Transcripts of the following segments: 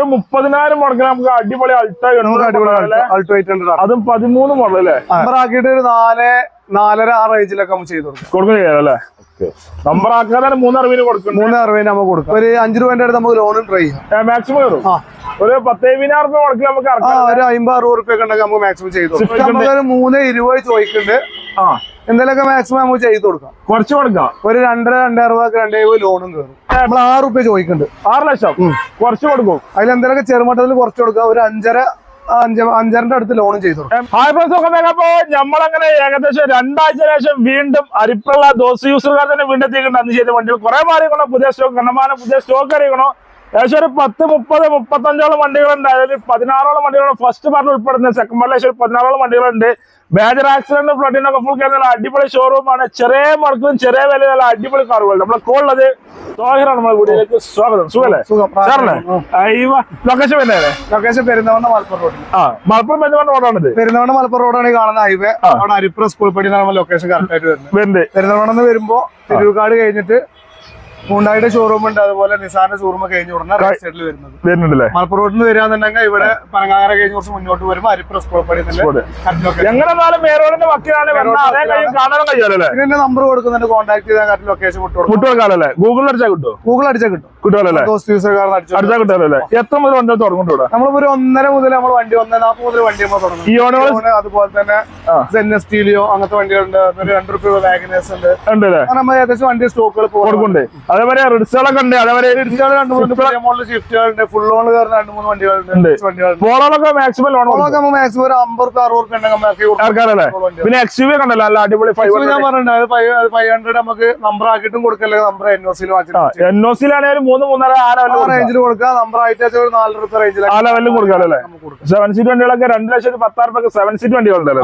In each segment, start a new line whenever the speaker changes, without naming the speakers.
ഒരു മുപ്പതിനായിരം മുടക്കി നമുക്ക് അടിപൊളി അൾട്ടോ
നമുക്ക് അടിപൊളി അൾട്ടോ എയ്റ്റ് ഹൺഡ്രഡ്
അതും പതിമൂന്ന് മോഡൽ അല്ലേ?
നമ്പർ ആക്കിയിട്ട് ഒരു നാല് നാലര ആ റേഞ്ചിലൊക്കെ നമുക്ക് ചെയ്തു കൊടുക്കും.
നമ്പർ ആക്കാതെ മൂന്നറിവിന് കൊടുക്കും
മൂന്ന് അറുപതിന് നമുക്ക് കൊടുക്കും. ഒരു അഞ്ചു രൂപേന്റെ അടുത്ത് നമുക്ക് ലോണും ട്രൈ ചെയ്യാം.
മാക്സിമം കയറും ഒരു പത്തേവിനായിരം റുപ്യ മുടക്കി നമുക്ക്
ഒരു അമ്പത് അറുപത് റുപ്യൊക്കെ ഉണ്ടെങ്കിൽ നമുക്ക് മാക്സിമം ചെയ്തു ഒരു മൂന്ന് ഇരുപത് ചോദിക്കുന്നുണ്ട്.
ആ.
എന്തെങ്കിലുമൊക്കെ മാക്സിമം നമുക്ക് ചെയ്ത് കൊടുക്കാം.
കുറച്ച് കൊടുക്കാം.
ഒരു രണ്ടര രണ്ടര രൂപ രണ്ടേ എഴുപത് ലോണും കയറും നമ്മൾ ആറ് റുപ്യ ചോദിക്കുന്നുണ്ട്
ആറ് ലക്ഷം? കുറച്ച് കൊടുക്കും.
അതിൽ എന്തെങ്കിലും ചെറുമട്ടത്തിൽ കുറച്ച് കൊടുക്കാം. ഒരു അഞ്ചര അഞ്ചരന്റെ അടുത്ത് ലോൺ ചെയ്തു
ഹായ് ഫ്രണ്ട്സ് ഒക്കെ നോക്കപ്പോ നമ്മളങ്ങനെ ഏകദേശം രണ്ടാഴ്ച ശേഷം വീണ്ടും അരിപ്പള്ള ദോശ യൂസർകാർ തന്നെ വീണ്ടും എത്തിയിട്ടുണ്ട്. അന്ന് ചെയ്ത വണ്ടികൾ കുറെ മാറിയണോ പുതിയ സ്റ്റോക്ക് കണ്ണമാനം പുതിയ സ്റ്റോക്ക് അറിയണോ ഏകദേശം ഒരു പത്ത് മുപ്പത് മുപ്പത്തഞ്ചോളം വണ്ടികളുണ്ട്. അതിൽ പതിനാറോളം വണ്ടികളാണ് ഫസ്റ്റ് പാർട്ടിൽ ഉൾപ്പെടുന്നത്. സെക്കൻഡ് പാർട്ടിൽ ഏകദേശം ഒരു പതിനാറോളം വണ്ടികളുണ്ട്. മേജർ ആക്സിഡന്റ് ഫ്ലഡിനൊക്കെ ഫുൾ കയറുന്ന അടിപൊളി ഷോറൂമാണ് ചെറിയ മറക്കും ചെറിയ വില നല്ല അടിപൊളി കാറുകൾ നമ്മളെ കോളുള്ളത് സോഹിറാണ് നമ്മളെ കൂടി സ്വാഗതം. സുഖല്ലേ? സാറിന്? ലൊക്കേഷൻ പിന്നെ
ലൊക്കേഷൻ പെരുന്തവണ്ണ മലപ്പുറം റോഡ്
ആ മലപ്പുറം ബന്ധപ്പെട്ട റോഡാണിത്
പെരുന്തവണ്ണ മലപ്പുറം റോഡാണ് കാണുന്ന ഹൈവേ അവിടെ അരിപ്പുറ സ്കൂൾ പടി ലൊക്കേഷൻ കറക്റ്റ് ആയിട്ട് വരുന്നത്.
വരുന്നുണ്ട്
പെരുന്തവണ്ണം വരുമ്പോ തിരുവുകാട് കഴിഞ്ഞിട്ട് ഹുണ്ടായുടെ ഷോറൂം ഉണ്ട്. അതുപോലെ നിസാന്റെ ഷോറൂം കഴിഞ്ഞ ഉടനെ റൈറ്റ് സൈഡിൽ വരുന്നത്.
വരുന്നുണ്ടല്ലേ?
മലപ്പുറം റോഡിൽ നിന്ന് വരികയാണെന്നുണ്ടെങ്കിൽ ഇവിടെ പനങ്ങാറ കഴിഞ്ഞ കുറച്ച് മുന്നോട്ട് വരുമ്പോൾ അരിപ്രസ് സ്കൂൾ പടി
സ്കൂൾ.
കറക്റ്റ് ലൊക്കേഷൻ
എങ്ങനെ നാലും മേരോടിന്റെ വക്കീലാണ് അതേ കഴിയും കാണാനും കഴിയാലല്ലേ
പിന്നെ നമ്പർ കൊടുക്കുന്നുണ്ട്. കോൺടാക്ട് ചെയ്താൽ ലൊക്കേഷൻ വിട്ടു കൊടുക്കും.
കുട്ടികൾക്കാലല്ലേ ഗൂഗിളിൽ അടിച്ചാൽ കിട്ടും
ഗൂഗിൾ അടിച്ചാൽ കിട്ടും.
കിട്ടുമല്ലേ കിട്ടുമല്ലേ എത്ര മുതൽ വണ്ടി തുടങ്ങുന്നുണ്ട് ഇവിടെ?
നമ്മളിപ്പോ ഒരു ഒന്നര മുതൽ നമ്മൾ വണ്ടി നാൽപ്പത് മുതൽ വണ്ടി നമ്മൾ തുടങ്ങും.
ഈ ഓണങ്ങൾ
അതുപോലെ തന്നെ
ആ.
സെൻ സ്റ്റീലിയോ അങ്ങനത്തെ വണ്ടികളുണ്ട്. ഒരു രണ്ട് റുപ്യ വാഗനേഴ്സ് ഉണ്ട്.
ഉണ്ട് അല്ലേ
നമ്മൾ ഏകദേശം വണ്ടി സ്റ്റോക്കുകൾ
കൊടുക്കുന്നുണ്ട്. അതേപോലെ റിഡ്സുകളൊക്കെ ഉണ്ട്. അതേപോലെ
രണ്ട് മൂന്ന് ഷിഫ്റ്റുകളുണ്ട് ഫുൾ ലോൺ കയറുന്ന രണ്ട് മൂന്ന് വണ്ടികളുണ്ട്.
മാക്സിമം ലോൺ
മാക്സിമം ഒരു അമ്പത് റുപ്യ അറുപത് റുപ്യ.
പിന്നെ എക്സ് യു വി കണ്ടല്ലോ നല്ല അടിപൊളി ഫൈവ്
ഞാൻ പറഞ്ഞിട്ടുണ്ട്. ഫൈവ് ഹൺഡ്രഡ് നമുക്ക് നമ്പർ ആക്കിയിട്ടും കൊടുക്കല്ലേ നമ്പർ എൻ ഒ സിയിൽ
എൻ ഒ സിയിലാണെങ്കിൽ ഒരു മൂന്ന് മൂന്നര ആ
റേഞ്ചിൽ കൊടുക്കാം നമ്പർ ആയിട്ട് ഒരു നാല് റുപ്യ റേഞ്ചിൽ
ആ ലെവലിലും
കൊടുക്കാം അല്ലേ?
സെവൻ സീറ്റ് വണ്ടികളൊക്കെ രണ്ട് ലക്ഷത്തി പത്താറ് രൂപ സെവൻ സീറ്റ് വണ്ടികളുണ്ടല്ലോ.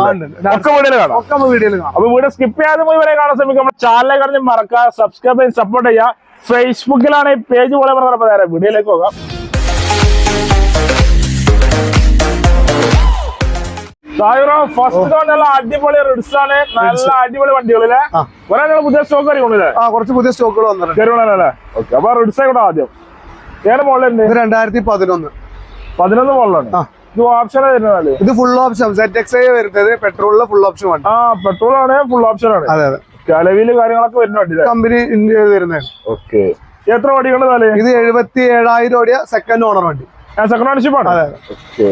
ഒക്കെ വീടുകൾ കാണാം.
ഒക്കെ വീടുകൾ വീഡിയോയിൽ കാണാം.
അപ്പൊ വീഡിയോ സ്കിപ്പ് ചെയ്യാതെ പോയി വരെ കാണാൻ ശ്രമിക്കാം നമ്മുടെ കടഞ്ഞ് മറക്കുക സബ്സ്ക്രൈബ് ചെയ്ത് സപ്പോർട്ട് ചെയ്യുക. ഫേസ്ബുക്കിലാണ് ഈ പേജ് പോലെ പറഞ്ഞപ്പോ വീഡിയോയിലേക്ക് പോകാം. ഫസ്റ്റ് നല്ല അടിപൊളി റിഡ്സ് ആണ്. നല്ല അടിപൊളി വണ്ടികളിലെ പുതിയ സ്റ്റോക്ക്
കുറച്ച് പുതിയ സ്റ്റോക്കുകൾ വന്നിട്ടുണ്ട്.
കരുവണല്ലേ ഓക്കെ. അപ്പൊ റിഡ്സ് ആയിക്കോട്ടെ ആദ്യം. ഏത് മോഡലുണ്ട്
ഇത് രണ്ടായിരത്തി പതിനൊന്ന്.
പതിനൊന്ന് മോഡലാണ്
ആ.
ഇത് ഓപ്ഷൻ വരുന്നത്
ഇത് full option set X I വരുന്നത് പെട്രോളിലെ ഫുൾ ഓപ്ഷൻ വണ്ടി.
ആ പെട്രോൾ ആണ് ഫുൾ ഓപ്ഷൻ ആണ്.
അതെ അതെ.
കലവിൽ കാര്യങ്ങളൊക്കെ വരുന്ന വണ്ടി
കമ്പനി ഇന്ത്യ വരുന്നത്.
ഓക്കെ. എത്ര വണ്ടികളുടെ
ഇത് എഴുപത്തി ഏഴായിരം ഓടിയ സെക്കൻഡ് ഓണർ വണ്ടി.
സെക്കൻഡ് ഓണർഷിപ്പ് ആണ്?
അതെ.
ഓക്കെ.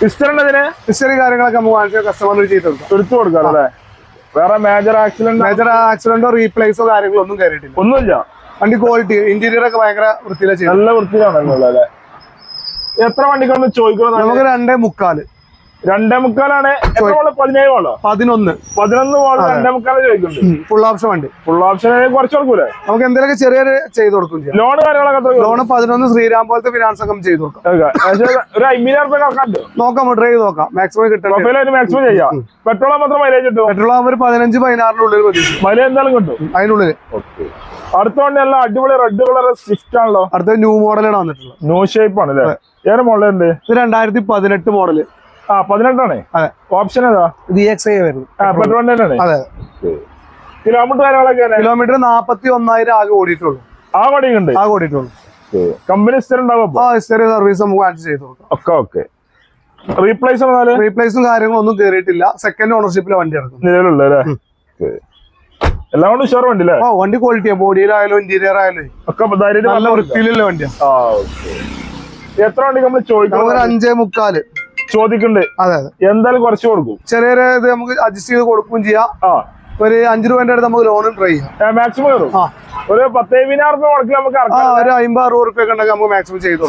ഹിസ്റ്ററിന്റെ
വിസ്തരി കാര്യങ്ങളൊക്കെ നമ്മൾ വാങ്ങിച്ച കസ്റ്റമർ ചെയ്ത് കൊടുക്കാം
എടുത്തു കൊടുക്കാം അല്ലേ? വേറെ മേജർ ആക്സിഡന്റ്
മേജർ ആക്സിഡന്റോ റീപ്ലേസോ കാര്യങ്ങളോ ഒന്നും കയറിയിട്ടില്ല
ഒന്നുമില്ല.
വണ്ടി ക്വാളിറ്റി ഇന്റീരിയർ ഒക്കെ ഭയങ്കര വൃത്തിയിലാണ്
നല്ല വൃത്തിയിലാണല്ലോ അല്ലേ? എത്ര വണ്ടിക്കാണെന്ന് ചോദിക്കണം
നമുക്ക് രണ്ടേ മുക്കാൽ.
രണ്ടേ മുക്കാലാണ്. പതിനേഴ് മോളോ
പതിനൊന്ന്.
പതിനൊന്ന് മോൾ രണ്ടേ മുക്കാൽ ചോദിക്കുന്നുണ്ട്.
ഫുൾ ഓപ്ഷൻ വേണ്ടി.
ഫുൾ ഓപ്ഷൻ കുറച്ച് കൊടുക്കൂലേ?
നമുക്ക് എന്തെങ്കിലും ചെറിയ ചെയ്ത് കൊടുക്കും
ലോൺ കാര്യങ്ങളൊക്കെ
ലോൺ പതിനൊന്ന് ശ്രീരാം പോലത്തെ ഫിനാൻസ് ഒക്കെ ചെയ്ത് കൊടുക്കാം.
ഒരു അമ്പതിനായിരം റുപ്യ കറക്കാണ്ട്
നോക്കാം ട്രൈ നോക്കാം. മാക്സിമം
കിട്ടും മാക്സിമം ചെയ്യാം. പെട്രോൾ മാത്രം മൈലേജ് കിട്ടും?
പെട്രോൾ ആകുമ്പോൾ ഒരു പതിനഞ്ച് പ്രതീക്ഷിക്കും.
മൈലേജ് എന്തായാലും കിട്ടും.
അതിനുള്ളിൽ.
ഓക്കെ അടുത്ത എല്ലാം അടിപൊളി റെഡ് കളർ സ്വിഫ്റ്റ് ആണല്ലോ.
അടുത്ത ന്യൂ മോഡലാണ് വന്നിട്ടുള്ളത്.
ന്യൂ ഷേപ്പ് ആണ് അല്ലേ ഏറെ മോഡലുണ്ട്
ഇത് രണ്ടായിരത്തി പതിനെട്ട് മോഡൽ
ആ പതിനെട്ടാണേ?
അതെ.
ഓപ്ഷൻ ഏതാ?
ഇത് എക്സ് ഐ വരുന്നു
ആ പെട്രോൾ തന്നെയാണ്?
അതെ.
കിലോമീറ്റർ കാര്യങ്ങളൊക്കെ
കിലോമീറ്റർ നാപ്പത്തി ഒന്നായിരം ആകെ ഓടിയിട്ടുള്ളൂ.
ആ ഓടിയുണ്ട്
ആ ഓടിയിട്ടുള്ളൂ.
കമ്പനി സ്ഥിരം
ആ സർവീസ് നമുക്ക് ചെയ്ത് കൊടുക്കാം.
ഒക്കെ ഓക്കെ. റീപ്ലേസ്
റീപ്ലേസും കാര്യങ്ങളും ഒന്നും കയറിയിട്ടില്ല സെക്കൻഡ് ഓണർഷിപ്പിലെ വണ്ടി ഇറക്കും
നിലവിലുള്ള. എല്ലാം കൊണ്ട് ഉഷാർ വണ്ടി അല്ലേ?
വണ്ടി ക്വാളിറ്റിയാ ബോഡിയിലായാലും ഇന്റീരിയർ ആയാലും.
ഒക്കെ
നല്ല വൃത്തിയിലുള്ള വണ്ടിയാണ്
ആ ഓക്കെ. എത്ര വണ്ടി നമ്മൾ ചോദിക്കണം
അഞ്ചേ മുക്കാൽ.
ചോദിക്കണ്ട്.
അതെ അതെ.
എന്തായാലും കുറച്ച് കൊടുക്കും.
ചെറിയൊരു ഇത് നമുക്ക് അഡ്ജസ്റ്റ് ചെയ്ത് കൊടുക്കുകയും ചെയ്യാം. ഒരു അഞ്ചു രൂപേന്റെ അടുത്ത് നമുക്ക് ലോണും ട്രൈ ചെയ്യാം.
മാക്സിമം കയറും. ഒരു പത്തേനായിരം രൂപ മുടക്കി നമുക്ക്
ഒരു അമ്പത് അറുപത് റുപ്യ ഉണ്ടെങ്കിൽ നമുക്ക് മാക്സിമം ചെയ്തു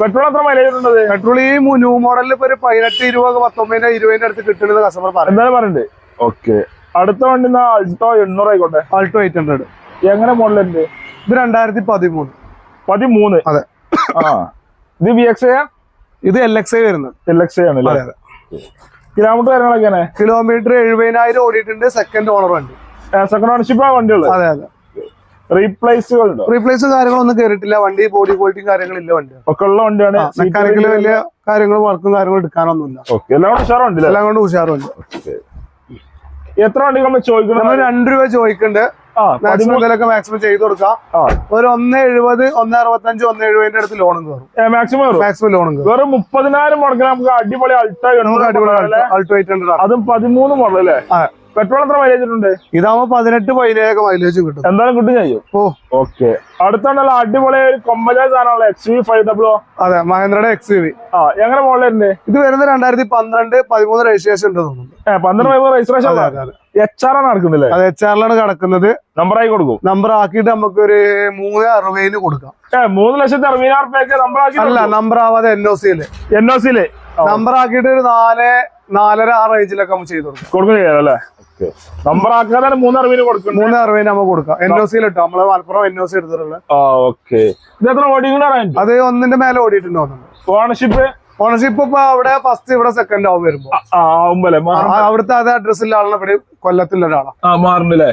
പെട്രോൾ എത്ര മൈലേജ്
പെട്രോൾ ഈ ന്യൂ മോഡലിൽ ഇപ്പൊ ഒരു പതിനെട്ട് ഇരുപത് പത്തൊമ്പതിന്റെ ഇരുപതിന്റെ അടുത്ത് കിട്ടുന്നത് കസ്റ്റമർ പറഞ്ഞു
എന്തായാലും പറഞ്ഞിട്ടുണ്ട് ഓക്കെ അടുത്ത വണ്ടി അൾട്ടോ എണ്ണൂറ് ആയിക്കോട്ടെ.
അൾട്ടോ എയ്റ്റ് ഹൺഡ്രഡ്
എങ്ങനെ മോഡലുണ്ട്
ഇത് രണ്ടായിരത്തി പതിമൂന്ന്.
പതിമൂന്ന്.
അതെ.
ആ. ഇത് വി എക്സ്
ഇത് എൽ എക്സ് ഐ വരുന്നത്.
എൽ എക്സ് ആണ്
അതെ അതെ.
കിലോമീറ്റർ കാര്യങ്ങളൊക്കെ
കിലോമീറ്റർ എഴുപതിനായിരം ഓടിയിട്ടുണ്ട്. സെക്കൻഡ് ഓണർ വണ്ടി.
സെക്കൻഡ് ഓണർഷിപ്പ് ആ വണ്ടിയുള്ളത്?
അതെ അതെ.
റീപ്ലേസുകൾ
റീപ്ലേസും കാര്യങ്ങളൊന്നും കയറിയിട്ടില്ല വണ്ടി ബോഡി ക്വാളിറ്റിയും കാര്യങ്ങളില്ല വണ്ടി.
ഒക്കെ ഉള്ള വണ്ടിയാണ്.
മെക്കാനിക്കൽ വലിയ കാര്യങ്ങളും വർക്കും കാര്യങ്ങളും എടുക്കാനൊന്നുമില്ല.
ഓക്കെ എല്ലാം കൊണ്ട് ഉഷാറുണ്ട്
എല്ലാം കൊണ്ട് ഉഷാറുണ്ട്.
എത്ര വണ്ടി നമ്മൾ ചോദിക്കുന്നത്
നമ്മൾ രണ്ട് രൂപ ചോദിക്കുന്നുണ്ട് മാക്സിമം മാക്സിമം ചെയ്ത് കൊടുക്കാം ഒരു ഒന്ന് എഴുപത് ഒന്ന് അറുപത്തഞ്ച് ഒന്ന് എഴുപതിന്റെ അടുത്ത് ലോണും കയറും
മാക്സിമം
മാക്സിമം ലോണും
വെറും മുപ്പതിനായിരം മുടക്കാൻ നമുക്ക് അടിപൊളി അൾട്ടോ
നമുക്ക് അടിപൊളി അൾട്ടോ എയ്റ്റ് ഹൺഡ്രഡ്
അതും പതിമൂന്ന് മോഡൽ അല്ലേ. പെട്രോൾ എത്ര മൈലേജ് ഉണ്ട്
ഇതാവുമ്പോ പതിനെട്ട് പതിനേഴൊക്കെ മൈലേജ് കിട്ടും.
എന്തായാലും കിട്ടും ചെയ്യും.
ഓ.
ഓക്കെ. അടുത്തുണ്ടല്ലോ അടിപൊളി കൊമ്പജാ സാധനമുള്ള എക്സ് വി ഫൈവ് ഡബ്ല്യു
അതെ മഹേന്ദ്രയുടെ എക്സ് വി
ആ എങ്ങനെ മോഡലുണ്ട്
ഇത് വരുന്നത് രണ്ടായിരത്തി പന്ത്രണ്ട് പതിമൂന്ന് രജിസ്ട്രേഷൻ ഉണ്ട് തോന്നുന്നു.
പന്ത്രണ്ട് രജിസ്ട്രേഷൻ എച്ച് ആർ ആണ് നടക്കുന്നില്ലേ
അത് എച്ച് ആറിലാണ് കിടക്കുന്നത്.
നമ്പർ ആയി കൊടുക്കും.
നമ്പർ ആക്കിയിട്ട് നമുക്ക് ഒരു മൂന്ന് അറുപതിന് കൊടുക്കാം.
മൂന്ന് ലക്ഷത്തി അറുപതിനായിരം റുപ്യക്ക് നമ്പർ ആക്കി
അല്ല നമ്പർ ആവാതെ എൻ ഒ സിയിൽ
എൻ ഒ സിയിൽ
നമ്പർ ആക്കിയിട്ട് ഒരു നാല് നാലര ആ റേഞ്ചിലൊക്കെ നമുക്ക് ചെയ്തു കൊടുക്കാം.
കൊടുക്കും ചെയ്യാം അല്ലേ? നമ്പർ ആക്കാതെ മൂന്ന് അറുപതിന് കൊടുക്കും
മൂന്ന് അറുപതിന് നമുക്ക് കൊടുക്കാം. എൻ ഒ സിയിൽ ഇട്ടോ? നമ്മൾ മലപ്പുറം എൻ ഒ സി എടുത്തിട്ടുള്ളത്.
ആ ഓക്കെ ഇത് എത്ര
അത് ഒന്നിന്റെ മേലെ ഓടിയിട്ടുണ്ട് തോന്നുന്നു.
ഓണർഷിപ്പ്
ഓണർഷിപ്പ് ഇപ്പൊ അവിടെ ഫസ്റ്റ് ഇവിടെ സെക്കൻഡ് ആവും വരുമ്പോ. അവിടുത്തെ അതേ അഡ്രസ്സിലുള്ള ആളാണ് ഇവിടെ കൊല്ലത്തിലെ ഒരാളാണ്
ആ മാറുന്നില്ലേ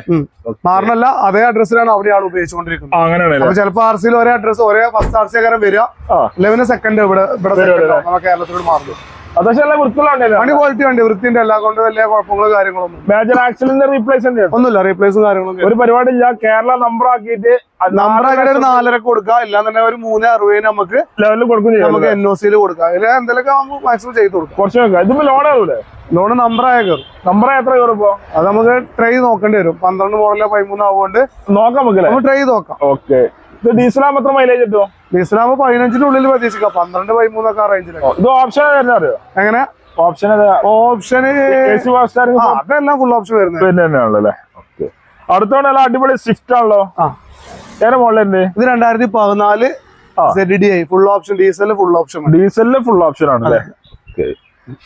മാറണല്ല അതേ അഡ്രസ്സിലാണ് അവിടെ ആൾ ഉപയോഗിച്ചുകൊണ്ടിരിക്കുന്നത്.
അങ്ങനെയാണല്ലേ?
ചിലപ്പോ ആർ സിയിൽ ഒരേ അഡ്രസ് ഒരേ ഫസ്റ്റ് ആർ സി കാരം വരിക.
ആ.
സെക്കൻഡ് ഇവിടെ ഇവിടെ. കേരളത്തിലോട് മാറുന്നു വണ്ടി ക്വാളിറ്റി ഉണ്ട് വൃത്തിന്റെ എല്ലാ കൊണ്ട് വലിയ കുഴപ്പങ്ങളോ കാര്യങ്ങളൊന്നും
മേജർ ആക്സിഡന്റ് റീപ്ലേസ്മെന്റ്
ഒന്നുമില്ല. റീപ്ലേസും കാര്യങ്ങളും
ഒരു പരിപാടി ഇല്ല കേരള നമ്പർ ആക്കിയിട്ട്
നമ്പർ ആക്കിയിട്ട് ഒരു നാലരക്ക് കൊടുക്കാം. ഇല്ലാന്നുണ്ടെങ്കിൽ ഒരു മൂന്ന് അറുപതിന് നമുക്ക്
ലെവലിൽ കൊടുക്കും
നമുക്ക് എൻ ഒ സിയിൽ കൊടുക്കാം. ഇല്ല എന്തെങ്കിലുമൊക്കെ നമുക്ക് മാക്സിമം ചെയ്ത് കൊടുക്കും.
കുറച്ച് നോക്കാം ഇതിപ്പോ ലോൺ ആവൂലേ
ലോൺ നമ്പർ ആയ കയറും
നമ്പർ എത്ര കയറും ഇപ്പൊ?
അത് നമുക്ക് ട്രൈ നോക്കേണ്ടി വരും. പന്ത്രണ്ട് മോഡലോ പതിമൂന്ന് ആവുകൊണ്ട്
നോക്കാം
നമുക്ക് ട്രൈ നോക്കാം.
ഓക്കെ ഇത് ഡീസലാകുമ്പോ എത്ര മൈലേജ് കിട്ടും?
ഡീസലാകുമ്പോ പതിനഞ്ചിന്റെ ഉള്ളിൽ പ്രതീക്ഷിക്കാം. പന്ത്രണ്ട് പതിമൂന്നൊക്കെ ആ റേഞ്ചിലൊക്കെ
ഇത് ഓപ്ഷൻ വരുന്ന അറിയോ?
എങ്ങനെ?
ഓപ്ഷൻ ഫാസ്റ്റ്
അതെല്ലാം ഫുൾ ഓപ്ഷൻ വരുന്നത്.
പിന്നെ തന്നെയാണല്ലോ അല്ലേ? ഓക്കെ അടുത്തോണ്ട് നല്ല അടിപൊളി സ്വിഫ്റ്റ് ആണല്ലോ? ഏറെ മോഡലുണ്ട്
ഇത്? രണ്ടായിരത്തി പതിനാല് Z D I full option diesel full option
ഡീസലിൽ full option ആണ് അല്ലേ ഓക്കെ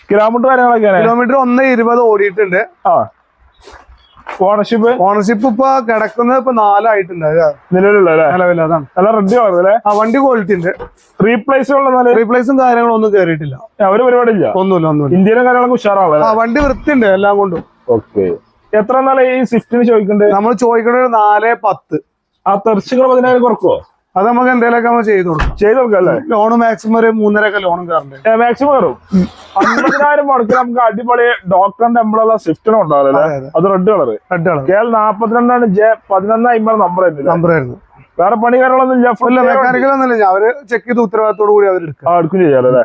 കിലോമീറ്റർ കാര്യങ്ങളൊക്കെയാണ്
കിലോമീറ്റർ ഒന്ന് ഇരുപത് ഓടിയിട്ടുണ്ട്.
ആ. ഓണർഷിപ്പ്
ഓണർഷിപ്പ് ഇപ്പൊ കിടക്കുന്നത് ഇപ്പൊ നാലായിട്ടുണ്ട് അല്ലേ?
നിലവിലുള്ള
നിലവിൽ അതാണ്.
നല്ല റെഡി ആവുന്നത് അല്ലേ?
ആ വണ്ടി ക്വാളിറ്റി ഉണ്ട്.
റീപ്ലേസ് ഉള്ള
റീപ്ലേസും കാര്യങ്ങളും ഒന്നും കയറിയിട്ടില്ല
അവർ പരിപാടി ഇല്ല
ഒന്നുമില്ല ഒന്നുമില്ല.
ഇന്ത്യയിലെ കാര്യങ്ങളൊക്കെ ഉഷാറാവും
ആ വണ്ടി വൃത്തിയുണ്ട് എല്ലാം കൊണ്ടും.
ഓക്കെ എത്ര നാളെ ഈ സ്വിഫ്റ്റിന് ചോദിക്കണ്ടേ?
നമ്മൾ ചോദിക്കണ നാല് പത്ത്.
ആ തെർച്ചുകൾ പതിനായിരം കുറക്കുവോ
അത് നമുക്ക് എന്തെങ്കിലുമൊക്കെ നമ്മൾ ചെയ്ത് കൊടുക്കാം.
ചെയ്ത് കൊടുക്കാം അല്ലേ?
ലോണ് മാക്സിമം ഒരു മൂന്നരക്കെ ലോണും കയറണ്ടേ
മാക്സിമം കയറും അൻപതിനായിരം മുടക്കിൽ നമുക്ക് അടിപൊളി ഡോക്ടറിന്റെ എംബിളുള്ള സ്വിഫ്റ്റിനും ഉണ്ടാവില്ല
അതെ
red colour
red colour
K L നാപ്പത്തിരണ്ടാണ് J പതിനൊന്ന് അമ്പത് നമ്പർ
നമ്പർ ആയിരുന്നു
വേറെ പണി കാര്യങ്ങളൊന്നും ഇല്ല
ഇല്ല
ഫുൾ
മെക്കാനിക്കൽ ഒന്നുമില്ല അവർ ചെക്ക് ചെയ്ത് ഉത്തരവാദിത്തോടു കൂടി അവർ എടുക്കുക
ആ എടുക്കും ചെയ്യാലോ അല്ലേ?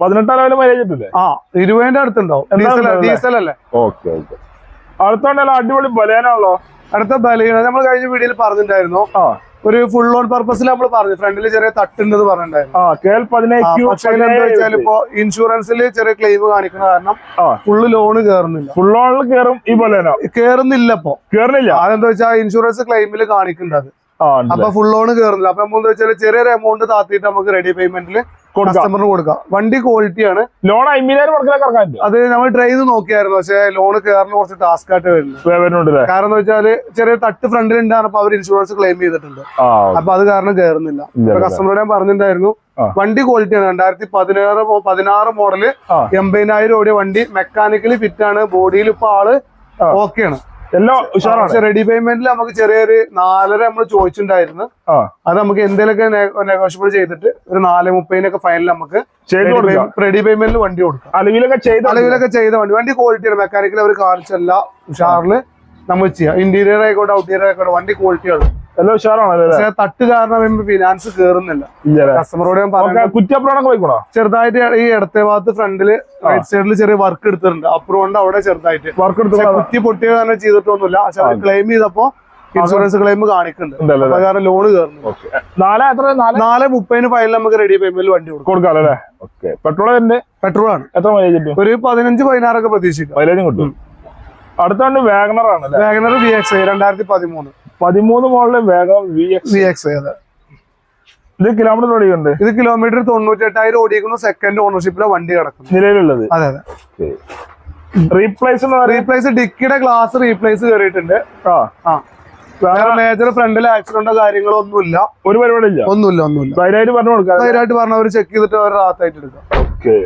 പതിനെട്ടാം ലെവലും മൈലേജ്
ആ ഇരുപതിന്റെ അടുത്തുണ്ടാവും. ഡീസൽ അല്ലേ?
ഓക്കെ ഓക്കെ അടുത്തോണ്ടല്ലോ അടിപൊളി ബലേനാണല്ലോ
അടുത്ത ബലീന. നമ്മൾ കഴിഞ്ഞ വീഡിയോയിൽ പറഞ്ഞിട്ടുണ്ടായിരുന്നു.
ആ.
ഒരു ഫുൾ ഓൺ പർപ്പസിൽ നമ്മൾ പറഞ്ഞു. ഫ്രണ്ടിൽ ചെറിയ തട്ടുണ്ടെന്ന് പറഞ്ഞിട്ടുണ്ടായിരുന്നു. ഇപ്പൊ ഇൻഷുറൻസിൽ ചെറിയ ക്ലെയിം കാണിക്കുന്ന കാരണം ഫുള്ള് ലോണ് കേറുന്നില്ല.
ഫുൾ ഓണിൽ കേറും ഈ പോലെ
കേറുന്നില്ല ഇപ്പൊ.
കേറുന്നില്ല.
അതെന്താ വെച്ചാൽ ഇൻഷുറൻസ് ക്ലെയിമിൽ
കാണിക്കേണ്ടത്
അപ്പൊ ഫുൾ ലോൺ കേറുന്നില്ല. അപ്പൊ എന്താ വെച്ചാൽ ചെറിയൊരു എമൗണ്ട് താത്തിയിട്ട് നമുക്ക് റെഡി പേയ്മെന്റിൽ കസ്റ്റമറിന് കൊടുക്കാം. വണ്ടി ക്വാളിറ്റിയാണ്
ലോൺ അമ്പതിനായിരം
അത് നമ്മൾ ട്രൈ ചെയ്ത് നോക്കിയായിരുന്നു. പക്ഷേ ലോൺ കയറുന്ന കുറച്ച് ടാസ്ക് ആയിട്ട്
വരുന്നുണ്ട്
കാരണം വെച്ചാൽ ചെറിയ തട്ട് ഫ്രണ്ടിൽ ഉണ്ടാകും അപ്പൊ അവർ ഇൻഷുറൻസ് ക്ലെയിം ചെയ്തിട്ടുണ്ട്. അപ്പൊ അത് കാരണം കയറുന്നില്ല കസ്റ്റമറോട് ഞാൻ പറഞ്ഞിട്ടുണ്ടായിരുന്നു. വണ്ടി ക്വാളിറ്റിയാണ് രണ്ടായിരത്തി പതിനാറ് പതിനാറ്
മോഡൽ.
എൺപതിനായിരം ഓടിയ വണ്ടി മെക്കാനിക്കലി ഫിറ്റ് ആണ്. ബോഡിയിൽ ഇപ്പൊ
ആൾ.
ഓക്കെയാണ്
എല്ലാം ഉഷാറാണ്.
റെഡി പേയ്മെന്റിൽ നമുക്ക് ചെറിയൊരു നാലര നമ്മൾ ചോദിച്ചിട്ടുണ്ടായിരുന്നു. അത് നമുക്ക് എന്തെങ്കിലുമൊക്കെ നെഗോഷ്യബിൾ ചെയ്തിട്ട് ഒരു നാല് മുപ്പതിനൊക്കെ ഫൈനൽ നമുക്ക് റെഡി പേയ്മെന്റിൽ വണ്ടി കൊടുക്കാം.
അലവിലൊക്കെ ചെയ്ത
അളവിലൊക്കെ ചെയ്ത വണ്ടി. വണ്ടി ക്വാളിറ്റിയാണ് മെക്കാനിക്കൽ അവർ കാണിച്ചല്ല ഉഷാറിൽ നമ്മൾ ചെയ്യാം. ഇന്റീരിയർ ആയിക്കോട്ടെ ഔട്ടീരിയർ ആയിക്കോട്ടെ വണ്ടി ക്വാളിറ്റിയാണ്
എല്ലാം ഉഷാറാണല്ലേ?
തട്ട് കാരണം ഫിനാൻസ് കേറുന്നില്ല. കസ്റ്റമറോട് ഞാൻ പറഞ്ഞു
കുറ്റിയപ്പുറമൊക്കെ
ചെറുതായിട്ട് ഈ ഇടത്തെ ഭാഗത്ത് ഫ്രണ്ടിൽ റൈറ്റ് സൈഡിൽ ചെറിയ വർക്ക് എടുത്തിട്ടുണ്ട്. അപ്പുറം അവിടെ ചെറുതായിട്ട്.
വർക്ക് എടുത്തു
കുത്തി പൊട്ടിയ കാരണം ചെയ്തിട്ടൊന്നുമില്ല. പക്ഷെ അവർ ക്ലെയിം ചെയ്തപ്പോ ഇൻഷുറൻസ് ക്ലെയിം കാണിക്കുന്നുണ്ട്. കാരണം ലോണ് കയറുന്നു
നാളെ നാല്
മുപ്പതിന് ഫൈനൽ നമുക്ക് റെഡി പേയ്മെന്റ് വണ്ടി കൊടുക്കാം.
അല്ലേ ഓക്കെ. പെട്രോൾ
പെട്രോൾ ആണ്.
എത്ര മൈലേജ്
ഒരു പതിനഞ്ച് പതിനാറൊക്കെ പ്രതീക്ഷിക്കും.
മൈലേജും കിട്ടും. അടുത്തോണ്ട് വാഗണർ ആണ് വാഗ്നർ
വാഗനർ വി എക്സ് രണ്ടായിരത്തി പതിമൂന്ന്.
പതിമൂന്ന് മോളിൽ വേഗം വി എക്സ്
വി എക്സ് അതെ.
ഇത് കിലോമീറ്റർ ഓടിയുണ്ട്
ഇത് കിലോമീറ്റർ തൊണ്ണൂറ്റി എട്ടായിരം ഓടിക്കുന്ന സെക്കൻഡ് ഓണർഷിപ്പിലെ വണ്ടി കിടക്കും
നിലവിലുള്ളത്?
അതെ അതെ.
റീപ്ലേസ്
റീപ്ലേസ് ഡിക്കിയുടെ ഗ്ലാസ് റീപ്ലേസ് കയറിയിട്ടുണ്ട്
ആ.
ആ. വേറെ മേജർ ഫ്രണ്ടിൽ ആക്സിഡന്റോ കാര്യങ്ങളോ ഒന്നുമില്ല.
ഒരു പരിപാടി ഇല്ല
ഒന്നുമില്ല ഒന്നുമില്ല.
ധൈര്യമായിട്ട് പറഞ്ഞു കൊടുക്കാം.
ധൈര്യമായിട്ട് പറഞ്ഞ അവർ ചെക്ക് ചെയ്തിട്ട് അവർ റാത്തായിട്ട് എടുക്കാം.
ഓക്കെ.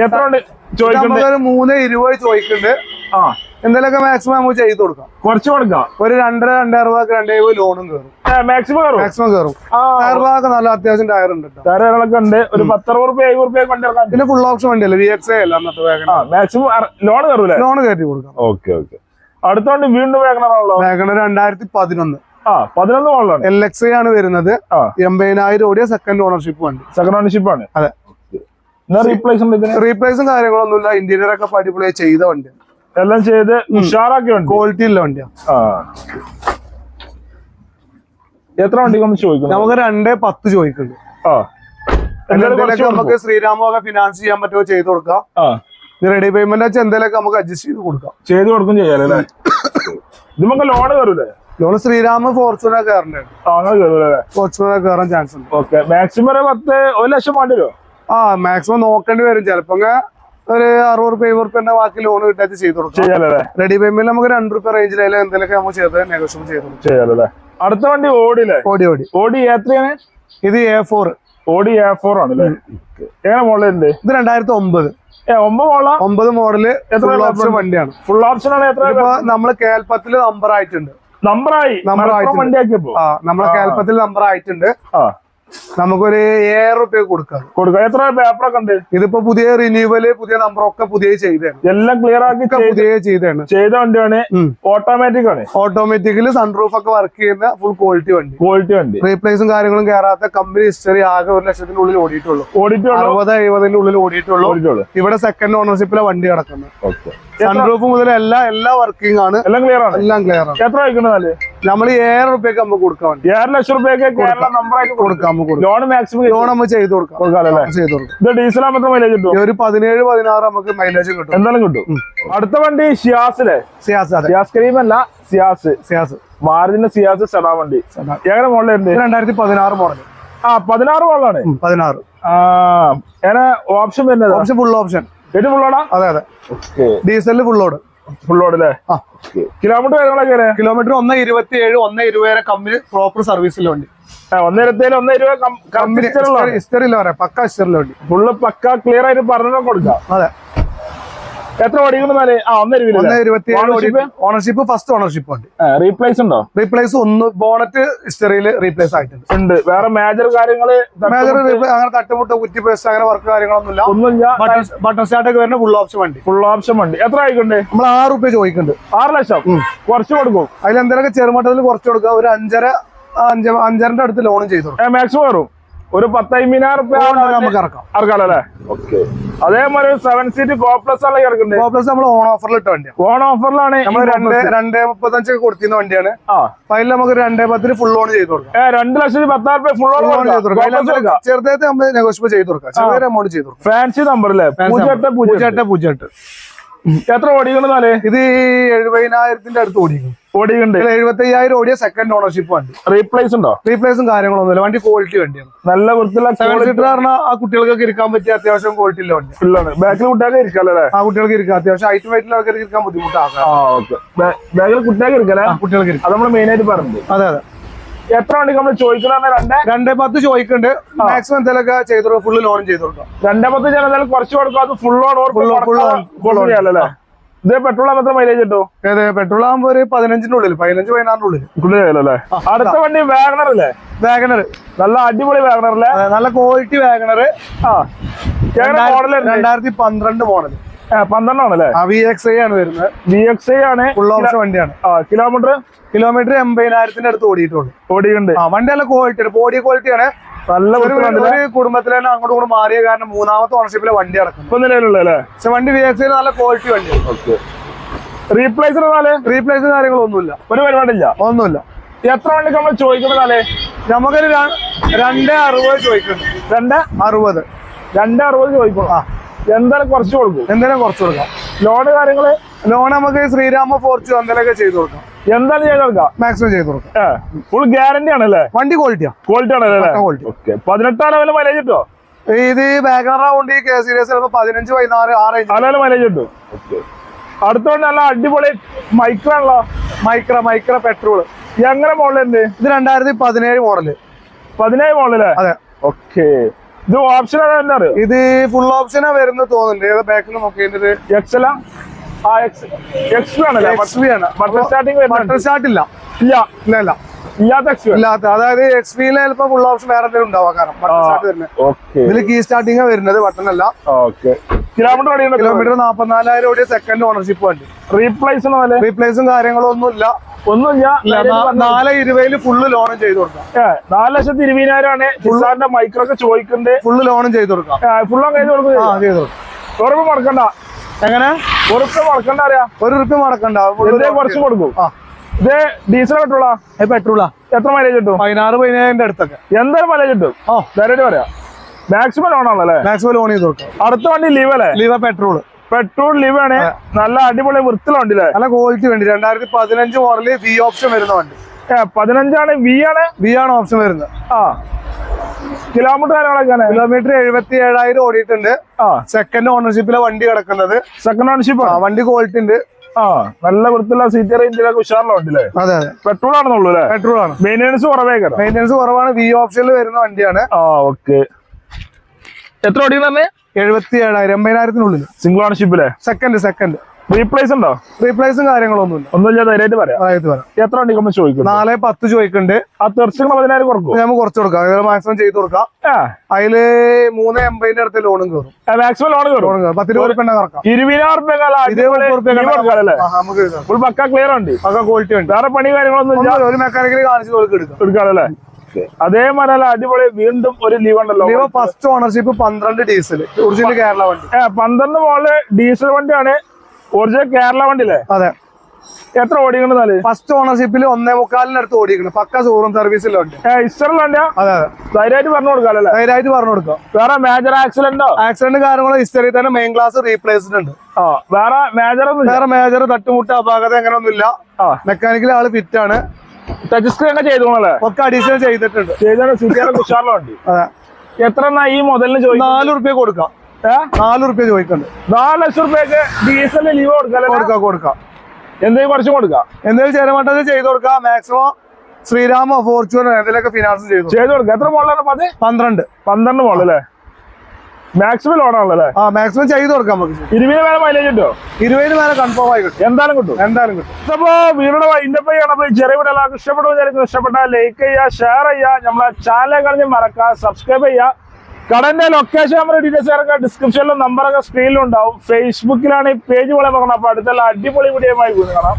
എത്ര ഉണ്ട്? ചോദിക്കുന്നത്
നമുക്കൊരു മൂന്ന് ഇരുപത് ചോദിക്കുന്നുണ്ട്.
ആ.
എന്തെങ്കിലുമൊക്കെ മാക്സിമം നമുക്ക് ചെയ്ത് കൊടുക്കാം.
കുറച്ച് കൊടുക്കാം.
ഒരു രണ്ടര രണ്ടര രൂപ രണ്ടേ രൂപ ലോണും കയറും
മാക്സിമം കയറും
മാക്സിമം കയറും ടയർ ഭാഗമൊക്കെ നല്ല അത്യാവശ്യം ടയർ ഉണ്ട്
ടയറുകളൊക്കെ ഉണ്ട്. ഒരു പത്തറുപത് റുപ്യ എഴുപത് റുപ്യ കൊണ്ടിറക്കാൻ
പിന്നെ ഫുൾ ഓപ്ഷൻ വണ്ടിയല്ലേ? വി എക്സ് അല്ല അന്നത്തെ വേഗം
മാക്സിമം ലോൺ കയറൂല
ലോൺ കയറ്റി കൊടുക്കാം.
ഓക്കെ ഓക്കെ അടുത്തോണ്ട് വീണ്ടും വേഗണറാണല്ലോ
വേഗണ രണ്ടായിരത്തി പതിനൊന്ന്
ആ പതിനൊന്ന് മോഡലാണ്.
എൽ എക്സ് ആണ് വരുന്നത്. എൺപതിനായിരം ഓടിയ സെക്കൻഡ് ഓണർഷിപ്പ് വണ്ടി.
സെക്കൻഡ് ഓണർഷിപ്പ് ആണ്.
അതെ.
റീപ്ലേസും റീപ്ലേസ് ഉണ്ട്
കാര്യങ്ങളൊന്നുമില്ല. ഇന്റീരിയർ ഒക്കെ അടിപൊളിയായി ചെയ്ത
എല്ലാം ചെയ്ത് ഉഷാറാക്കി വണ്ടി
ക്വാളിറ്റി ഉള്ള വണ്ടിയാണ്
ആ. എത്ര വണ്ടിക്ക് നമ്മൾ ചോദിക്കും
നമുക്ക് രണ്ടേ പത്ത് ചോദിക്കുന്നുണ്ട്
ആ.
എന്തെങ്കിലുമൊക്കെ നമുക്ക്. ശ്രീരാമൊക്കെ ഫിനാൻസ് ചെയ്യാൻ പറ്റുമോ ചെയ്ത് കൊടുക്കാം. റെഡി പേയ്മെന്റ് വെച്ചാൽ എന്തെങ്കിലുമൊക്കെ നമുക്ക് അഡ്ജസ്റ്റ് ചെയ്ത് കൊടുക്കാം.
ചെയ്ത് കൊടുക്കും ചെയ്യാലേ ഇത് നമുക്ക് ലോൺ കയറൂലേ?
ലോൺ ശ്രീരാമ ഫോർച്യൂണർ കയറണ്ടേ? ഫോർച്യൂണർ കയറാൻ ചാൻസ് ഉണ്ട്.
ഓക്കെ മാക്സിമം ഒരു പത്ത് ഒരു ലക്ഷം വേണ്ടി വരുമോ
ആ മാക്സിമം നോക്കേണ്ടി വരും. ചിലപ്പോ ഒരു അറുപത് റുപ്യ എഴുപത് റുപ്യന്റെ ബാക്കി ലോൺ കിട്ടാച്ച് ചെയ്തു കൊടുക്കാം. റെഡി പേയ്മെന്റ് നമുക്ക് രണ്ട് റുപ്യ റേഞ്ചിലായാലും എന്തെങ്കിലും നമുക്ക് ചെയ്ത് നെഗോഷ്യബിൾ ചെയ്ത്
ചെയ്യാലേ അടുത്ത വണ്ടി ഓടിയില്ലേ
ഓടി ഓടി.
ഓടി എത്രയാണ്
ഇത് എ ഫോർ
ഓടി എ ഫോർ ആണല്ലേ എങ്ങനെ ഉണ്ട്
ഇത് രണ്ടായിരത്തി ഒമ്പത്
ഒമ്പത് മോഡൽ
ഫുൾ ഓപ്ഷൻ? വണ്ടിയാണ്.
ഫുൾ ഓപ്ഷൻ ആണ് എത്ര
ഇപ്പൊ നമ്മൾ കേൽപ്പത്തിൽ നമ്പർ ആയിട്ടുണ്ട്.
നമ്പറായി
നമ്പർ
ആയിട്ട്
ആയിട്ടുണ്ട്. നമ്മളെ കേൽപ്പത്തിൽ നമ്പർ ആയിട്ടുണ്ട്. നമുക്കൊരു ഏഴ് റുപ്യ കൊടുക്കാം.
കൊടുക്കാം. എത്ര പേപ്പറൊക്കെ ഉണ്ട്?
ഇതിപ്പോ പുതിയ റിന്യൂവൽ പുതിയ നമ്പർ ഒക്കെ പുതിയ ചെയ്താണ്
എല്ലാം ക്ലിയർ ആക്കി
പുതിയ ചെയ്താണ്
ചെയ്ത വണ്ടിയാണ്. ഓട്ടോമാറ്റിക് ആണ്.
ഓട്ടോമാറ്റിക്കലി സൺറൂഫ് ഒക്കെ വർക്ക് ചെയ്യുന്ന ഫുൾ ക്വാളിറ്റി വണ്ടി.
ക്വാളിറ്റി വണ്ടി.
റീപ്ലേസും കാര്യങ്ങളും കയറാത്ത കമ്പനി ഹിസ്റ്ററി ആകെ ഒരു ലക്ഷത്തിന്റെ ഉള്ളിൽ ഓടിയിട്ടുള്ളൂ.
ഓടിയിട്ടുള്ളൂ.
അറുപത് എഴുപതിന്റെ ഉള്ളിൽ ഓടിയിട്ടുള്ളൂ. ഇവിടെ സെക്കൻഡ് ഓണർഷിപ്പിലെ വണ്ടി കിടക്കുന്നത്
ഓക്കെ
സൺറൂഫ് മുതൽ എല്ലാ എല്ലാ വർക്കിംഗ് ആണ്.
എല്ലാം ക്ലിയർ ആണ്.
എല്ലാം ക്ലിയർ ആണ്.
എത്ര അല്ലേ
നമ്മൾ ഏഴ് റുപ്യക്ക് നമുക്ക് കൊടുക്കാൻ വേണ്ടി.
ഏഴ് ലക്ഷം റുപ്യക്ക് നമ്പറായിട്ട്
കൊടുക്കാം. നമുക്ക്
ലോൺ മാക്സിമം
ലോൺ നമ്മൾ ചെയ്ത് കൊടുക്കാം. ചെയ്ത് കൊടുക്കാം.
ഇത് ഡീസൽ ആകുമ്പോൾ മൈലേജ് കിട്ടും?
ഒരു പതിനേഴ് പതിനാറ് നമുക്ക് മൈലേജ് കിട്ടും.
എന്തായാലും കിട്ടും. അടുത്ത വണ്ടി സിയാസിലെ
സിയാസ്
സിയാസ് ക്രീം അല്ല സിയാസ്.
സിയാസ്.
മാരുതിന്റെ സിയാസ് സെഡാ വണ്ടി. എങ്ങനെ
മോഡൽ രണ്ടായിരത്തി പതിനാറ് മോഡൽ
ആ പതിനാറ് മോഡലാണ്
പതിനാറ്.
ഓപ്ഷൻ വരുന്നത്?
ഓപ്ഷൻ ഫുൾ ഓപ്ഷൻ
ഏറ്റവും ഫുള്ളോടാ
അതെ അതെ. ഡീസലിൽ ഫുൾ ലോഡ്
ഫുള്ളോട് അല്ലേ കിലോമീറ്റർ കാര്യങ്ങളൊക്കെ?
കിലോമീറ്റർ ഒന്ന് ഇരുപത്തി ഏഴ് ഒന്ന് ഇരുപത് കമ്പനി പ്രോപ്പർ സർവീസിലുണ്ട് വണ്ടി.
ആ, ഒന്ന് ഇരുപത്
കമ്പനി പറയാം. പക്ക ഹിസ്റ്ററിൽ വണ്ടി.
ഫുള്ള് പക്ക ക്ലിയർ ആയിട്ട് പറഞ്ഞു കൊടുക്കാം.
അതെ.
എത്ര ഓടിക്കുന്നാൽ ആ ഒന്ന്
ഒന്ന് ഇരുപത്തി ഓണർഷിപ്പ് ഫസ്റ്റ് ഓണർഷിപ്പ് ഉണ്ട്.
റീപ്ലേസ് ഉണ്ടോ?
റീപ്ലേസ് ഒന്ന് ബോണറ്റ് ഹിസ്റ്ററിയിൽ റീപ്ലേസ് ആയിട്ടുണ്ട്.
ഉണ്ട്. വേറെ മേജർ കാര്യങ്ങൾ
മേജർ അങ്ങനെ തട്ടുമുട്ട കുറ്റി പേസ്റ്റ് അങ്ങനെ വർക്ക് കാര്യങ്ങളൊന്നുമില്ല.
ഒന്നുമില്ല.
ബട്ടൺ സ്റ്റാർട്ട് ഒക്കെ വരുന്ന ഫുൾ ഓപ്ഷൻ വണ്ടി.
ഫുൾ ഓപ്ഷൻ വണ്ടി. എത്ര ആയിക്കൊണ്ട്?
നമ്മൾ ആറ് റുപ്യ ചോദിക്കുന്നുണ്ട്.
ആറ് ലക്ഷം? കുറച്ച് കൊടുക്കും.
അതിൽ എന്തെങ്കിലും ചെറുമട്ടത്തിൽ കുറച്ച് കൊടുക്കുക. ഒരു അഞ്ചര ആ, അഞ്ച അഞ്ചരന്റെ അടുത്ത് ലോണും ചെയ്തു
മാക്സിമം വരും ഒരു പത്തൈമ്പതിനായിരം
നമുക്ക് ഇറക്കാം.
ഇറക്കാലല്ലേ ഓക്കെ. അതേമാതിരി സെവൻ സീറ്റ് കോപ്ലസ് ആണ് ഇറക്കുന്നത്
പ്ലസ് നമ്മൾ ഓൺ ഓഫറിൽ ഇട്ട വണ്ടിയാണ്
ഓൺ ഓഫറിലാണ്
നമ്മൾ രണ്ട് രണ്ടേ മുപ്പത്തഞ്ചൊക്കെ കൊടുത്തിരുന്ന വണ്ടിയാണ്. അതിൽ നമുക്ക് രണ്ടേ പത്തിന് ഫുൾ ഓൺ ചെയ്ത് കൊടുക്കാം.
രണ്ട് ലക്ഷത്തി പത്തായിരം രൂപ ഫുൾ
ഓൺ ചെയ്ത് കൊടുക്കാം. ചെറുതായിട്ട് നമ്മൾ നെഗോഷ്യബിൾ ചെയ്ത് കൊടുക്കാം. ചെറിയ എമൗണ്ട് ചെയ്ത് കൊടുക്കാം.
ഫാൻസി നമ്പർ അല്ലേ പൂജ്യം എട്ട് പൂജ്യം
എട്ട്. പൂജ്യം എട്ട്
എത്ര ഓടിക്കണെന്നാൽ
ഇത് എഴുപതിനായിരത്തിന്റെ അടുത്ത് ഓടിക്കും. ഇതിൽ എഴുപത്തി അയ്യായിരം ഓടിയ സെക്കൻഡ് ഓണർഷിപ്പ് വണ്ടി.
റീപ്ലേസ് ഉണ്ടോ?
റീപ്ലേസും കാര്യങ്ങളൊന്നുമില്ല വണ്ടി ക്വാളിറ്റി വണ്ടിയാണ്.
നല്ല വൃത്തിയുള്ള
സെവൻ സീറ്റർ പറഞ്ഞാൽ ആ കുട്ടികൾക്കൊക്കെ ഇരിക്കാൻ പറ്റിയ അത്യാവശ്യം ക്വാളിറ്റി ഉള്ള വണ്ടി.
ഫുള്ളാണ് ബാക്കിൽ കുട്ടികൾക്ക് ഇരിക്കാല്ലേ
ആ കുട്ടികൾക്ക് ഇരിക്കാം. അത്യാവശ്യം ഹൈറ്റ് വൈറ്റിൽ ആൾക്കാർക്ക് ഇരിക്കാൻ ബുദ്ധിമുട്ടാക്കാം
ബാക്കിൽ കുട്ടിയൊക്കെ ഇരിക്കല്ലേ
കുട്ടികൾക്ക് ഇരിക്കും.
അത് നമ്മൾ മെയിൻ ആയിട്ട് പറഞ്ഞത്
അതെ അതെ.
എത്ര വണ്ടി നമ്മൾ ചോദിക്കണ രണ്ടേ?
രണ്ടേ പത്ത് ചോദിക്കുന്നുണ്ട് മാക്സിമം എന്തെങ്കിലുമൊക്കെ ചെയ്ത് ഫുള്ള് ലോൺ ചെയ്തു കൊടുക്കാം
രണ്ടേ പത്ത് ഞാൻ എന്തായാലും കുറച്ച് കൊടുക്കും. അത് full on or
full full on, full
ചെയ്യാലല്ലേ ഇത് പെട്രോൾ എത്ര മൈലേജ് കിട്ടും?
ഏത്? പെട്രോൾ ആകുമ്പോൾ ഒരു പതിനഞ്ചിന്റെ ഉള്ളിൽ പതിനഞ്ച് പതിനാറിന്റെ ഉള്ളിൽ
ചെയ്യാലല്ലേ അടുത്ത വണ്ടി വാഗണർ അല്ലേ
വാഗണർ
നല്ല അടിപൊളി വാഗണർ അല്ലേ
നല്ല ക്വാളിറ്റി വാഗണർ
ആ. മോഡൽ
രണ്ടായിരത്തി പന്ത്രണ്ട് മോഡൽ
പന്ത്രണ്ടാണല്ലേ?
ആ വി എക്സ് ഐ ആണ് വരുന്നത്.
ബി എക്സ് ഐ ആണ്.
ഫുൾ ഓപ്ഷൻ വണ്ടിയാണ്.
കിലോമീറ്റർ
കിലോമീറ്റർ എൺപതിനായിരത്തിന്റെ അടുത്ത് ഓടിയിട്ടുള്ളൂ.
ഓടിയുണ്ട്
വണ്ടി നല്ല ക്വാളിറ്റി ബോഡി ക്വാളിറ്റി ആണ്.
നല്ല
ഒരു കുടുംബത്തിൽ തന്നെ അങ്ങോട്ടും കൂടെ മാറിയ കാരണം മൂന്നാമത്തെ ഓണർഷിപ്പിലെ വണ്ടി അടക്കം.
ഇപ്പൊ നിലവിലുള്ള അല്ലേ?
പക്ഷെ വണ്ടി വി എക്സ് നല്ല ക്വാളിറ്റി
വണ്ടി. റീപ്ലേസ്
റീപ്ലേസ് കാര്യങ്ങളൊന്നുമില്ല.
ഒരു പരിപാടിയില്ല?
ഒന്നുമില്ല.
എത്ര വണ്ടി നമ്മൾ ചോദിക്കുന്നതാലേ
നമുക്കൊരു രണ്ട് അറുപത് ചോദിക്കുന്നുണ്ട്.
രണ്ട്
അറുപത്.
രണ്ട് അറുപത് ചോദിക്കണം
ആ.
എന്തായാലും കുറച്ച് കൊടുക്കും.
എന്തായാലും കുറച്ച് കൊടുക്കാം.
ലോണ് കാര്യങ്ങൾ?
ലോൺ നമുക്ക് ശ്രീരാമ ഫോർച്ചു എന്തെങ്കിലുമൊക്കെ ചെയ്ത് കൊടുക്കാം.
എന്തായാലും ചെയ്ത് കൊടുക്കാം
മാക്സിമം ചെയ്ത് കൊടുക്കാം.
ഫുൾ ഗ്യാരണ്ടി ആണല്ലേ
വണ്ടി ക്വാളിറ്റിയാ
ക്വാളിറ്റി ആണല്ലേ. ഓക്കെ പതിനെട്ടാം ലെവൽ മൈലേജ് കിട്ടോ
ഇത് റൗണ്ട് ഈ കെ സീരീസ് പതിനഞ്ച് പതിനാറ്
ആറ് ലെവൽ മൈലേജ് കിട്ടും. അടുത്തോണ്ട് നല്ല അടിപൊളി മൈക്രോ ആണല്ലോ.
മൈക്ര മൈക്ര പെട്രോൾ
എങ്ങനെ എന്ത്?
ഇത് രണ്ടായിരത്തി പതിനേഴ് മോഡൽ
പതിനേഴ് മോഡൽ
അതെ.
ഓക്കെ ഇത് ഓപ്ഷൻ
ഇത് ഫുൾ ഓപ്ഷനാ വരുന്നത് തോന്നുന്നുണ്ട്. ബാക്കിൽ നോക്കിയത്
എക്സല
ഇല്ല.
ഇല്ല
ഇല്ല
ഇല്ലാത്ത
അതായത് എക്സ് പിയിലെ ചിലപ്പോൾ ഫുൾ ഓപ്ഷൻ വേറെ എന്തെങ്കിലും ഉണ്ടാവാം കാരണം ബട്ടൺ സ്റ്റാർട്ട് വരുന്നത്.
ഓക്കെ
ഇതിൽ കീ സ്റ്റാർട്ടിംഗ് വരുന്നത് ബട്ടൺ അല്ല.
ഓക്കെ കിലോമീറ്റർ
കിലോമീറ്റർ നാപ്പത്തിനാലായിരം ഓടിയ സെക്കൻഡ് ഓണർഷിപ്പ് വണ്ടി.
റീപ്ലേസ് പോലെ
റീപ്ലേസും കാര്യങ്ങളും ഒന്നും ഇല്ല.
ഒന്നുമില്ല.
നാല് ഇരുപതിൽ ഫുള്ള് ലോണും ചെയ്ത് കൊടുക്കാം.
നാല് ലക്ഷത്തി ഇരുപതിനായിരമാണ് ആണ്. മൈക്രോ മൈക്രോക്ക് ചോദിക്കുന്നത്
ഫുള്ള് ലോണും ചെയ്ത് കൊടുക്കാം.
ഫുള്ളും
ചെയ്ത് കൊടുക്കാം.
ഉറപ്പ് മുടക്കണ്ട
എങ്ങനെ?
ഉറപ്പ് മുടക്കണ്ട അറിയാ?
ഒരു റുപ്യ മുടക്കണ്ട.
കുറച്ച് കൊടുക്കും.
ആ.
ഇത് ഡീസൽ പെട്രോളാ?
പെട്രോളാ?
എത്ര മൈലേജ് കിട്ടും?
പതിനാറ് പതിനേഴിന്റെ അടുത്തൊക്കെ.
എന്തായാലും മൈലേജ് കിട്ടും?
ഓ
ഡയറക്റ്റ് പറയാം. മാക്സിമം ലോൺ ആണല്ലേ
മാക്സിമം ലോൺ ചെയ്ത് കൊടുക്കും.
അടുത്ത വണ്ടി ലീവ് അല്ലേ?
ലീവ് പെട്രോൾ
പെട്രോൾ ലീവ് ആണ്. നല്ല അടിപൊളി വൃത്തിയുള്ള വണ്ടി അല്ലേ
നല്ല ക്വാളിറ്റി വണ്ടി. രണ്ടായിരത്തി പതിനഞ്ച് മോഡൽ വി ഓപ്ഷൻ വരുന്ന വണ്ടി.
പതിനഞ്ചാണ് വി ആണ്.
വി ആണ് ഓപ്ഷൻ വരുന്നത്.
ആ. കിലോമീറ്റർ കാലം
കിലോമീറ്റർ എഴുപത്തി ഏഴായിരം ഓടിയിട്ടുണ്ട് സെക്കൻഡ് ഓണർഷിപ്പിലെ വണ്ടി കിടക്കുന്നത്.
സെക്കൻഡ് ഓണർഷിപ്പ്
വണ്ടി ക്വാളിറ്റി ഉണ്ട്.
ആ. നല്ല വൃത്തിയുള്ള സീറ്റ് റേഞ്ചിലൊക്കെ ഉഷാറുള്ള വണ്ടി അല്ലേ
അതെ അതെ.
പെട്രോൾ ആണെന്നുള്ളൂ അല്ലേ?
പെട്രോൾ ആണ്.
മെയിന്റെനൻസ് കുറവേ
മെയിന്റെനൻസ് കുറവാണ്. വി ഓപ്ഷനിൽ വരുന്ന വണ്ടിയാണ്.
ആ ഓക്കെ എത്ര ഓടിക്കുന്നേ
എഴുപത്തി ഏഴായിരം എൺപതിനായിരത്തിനുള്ളിൽ
സിംഗിൾ ഓണർഷിപ്പിലെ
സെക്കൻഡ് സെക്കൻഡ്
റീപ്ലേസ് ഉണ്ടോ?
റീപ്ലേസും കാര്യങ്ങളൊന്നുമില്ല.
ഒന്നുമില്ല ധൈര്യമായിട്ട് പറയാം.
അതായത് വരാം
എത്ര വണ്ടി നമ്മൾ ചോദിക്കുന്നു?
നാല് പത്ത് ചോദിക്കുന്നുണ്ട്.
ആ തെർച്ചിങ്ങൾ പതിനായിരം കുറക്കും
നമുക്ക് കുറച്ച് കൊടുക്കാം. അതിൽ മാക്സിമം ചെയ്ത് കൊടുക്കാം. അതിൽ മൂന്ന് എൺപതിന്റെ അടുത്ത് ലോണും കയറും
മാക്സിമം ലോൺ കയറും
ലോണും കയറും പത്ത് രൂപ റുപ്യ കറക്കാം
ഇരുപതിനായിരം ഫുൾ പക്ക ക്ലിയർ ഉണ്ട്
പക്ക ക്വാളിറ്റി ഉണ്ട്
വേറെ പണി കാര്യങ്ങളൊന്നും
ഒരു മെക്കാനിക്കൽ കാണിച്ച് എടുക്കാം.
എടുക്കാറല്ലേ അതേമാതിരി നല്ല അടിപൊളി വീണ്ടും ഒരു ലീവ് ഉണ്ടല്ലോ.
ലീവ ഫസ്റ്റ് ഓണർഷിപ്പ് പന്ത്രണ്ട് ഡീസൽ ഒറിജിനൽ കേരള വണ്ടി.
പന്ത്രണ്ട് മോൾ ഡീസൽ വണ്ടിയാണ്. ഒറിജിനൽ കേരള വണ്ടിയില്ലേ?
അതെ.
എത്ര ഓടിക്കണെന്നാൽ
ഫസ്റ്റ് ഓണർഷിപ്പിൽ ഒന്നേ മുക്കാലിനടുത്ത് ഓടിക്കണം. പക്ക സൂറും
സർവീസിലുണ്ട് വണ്ടിയാ?
അതെ അതെ.
ധൈര്യമായിട്ട് പറഞ്ഞു കൊടുക്കാല്ലേ
ധൈര്യമായിട്ട് പറഞ്ഞു കൊടുക്കാം.
വേറെ മേജർ ആക്സിഡന്റോ
ആക്സിഡന്റ് കാര്യങ്ങളും ഹിസ്റ്ററി തന്നെ മെയിൻ ക്ലാസ് റീപ്ലേസ്ഡ് ഉണ്ട്.
ആ വേറെ മേജർ
വേറെ മേജർ തട്ടുമുട്ട അപാകത അങ്ങനെയൊന്നുമില്ല മെക്കാനിക്കൽ ആൾ ഫിറ്റ് ആണ്.
ടച്ച് സ്ക്രീൻ ഒക്കെ ചെയ്തോളല്ലേ
ഒക്കെ അഡീഷണൽ ചെയ്തിട്ടുണ്ട്.
വണ്ടി.
അതെ.
എത്ര ഈ മുതലിന് ചോദിക്കും
നാല് റുപ്യ കൊടുക്കാം? നാല് റുപ്യ ചോദിക്കുന്നുണ്ട്
നാല് ലക്ഷം റുപ്യക്ക് ഡീസലിന് ലീവ് കൊടുക്കാം
കൊടുക്കാം കൊടുക്കാം.
എന്തെങ്കിലും കുറച്ചും കൊടുക്കാം.
എന്തെങ്കിലും ചേരമാട്ടത് ചെയ്ത് കൊടുക്കാം. മാക്സിമം ശ്രീരാമോ ഫോർച്യൂണർ എന്തെങ്കിലുമൊക്കെ ഫിനാൻസ് ചെയ്തു
ചെയ്ത് കൊടുക്കാം. എത്ര മോളാണ് പതി
പന്ത്രണ്ട്.
പന്ത്രണ്ട് മോളല്ലേ മാക്സിമം ലോണാണല്ലേ
ആ മാക്സിമം ചെയ്ത് കൊടുക്കാം നമുക്ക്.
ഇരുപതിന് മേലെ മൈലേജ് കിട്ടോ
ഇരുപതിന് മേലെ കൺഫേം ആയി കിട്ടും.
എന്തായാലും കിട്ടും.
എന്തായാലും കിട്ടും.
ഇതപ്പോ വീടിന്റെ ഇന്റർവ്യൂ ചെയ്യണപ്പോ ചെറിയ വീട് എല്ലാവർക്കും ഇഷ്ടപ്പെടും വിചാരിക്കും ഇഷ്ടപ്പെട്ടാൽ ലൈക്ക് ചെയ്യുക ഷെയർ ചെയ്യുക. നമ്മളെ ചാനൽ കളഞ്ഞ് മറക്കുക സബ്സ്ക്രൈബ് ചെയ്യുക. കടന്റെ ലൊക്കേഷൻ നമ്മൾ ഡീറ്റെയിൽസ് ഒക്കെ ഡിസ്ക്രിപ്ഷനിലും നമ്പറൊക്കെ സ്ക്രീനിലും ഉണ്ടാവും. ഫേസ്ബുക്കിലാണ് ഈ പേജ് പോലെ നോക്കണം അപ്പൊ അടുത്തുള്ള അടിപൊളി വീഡിയോ ആയി കാണാം.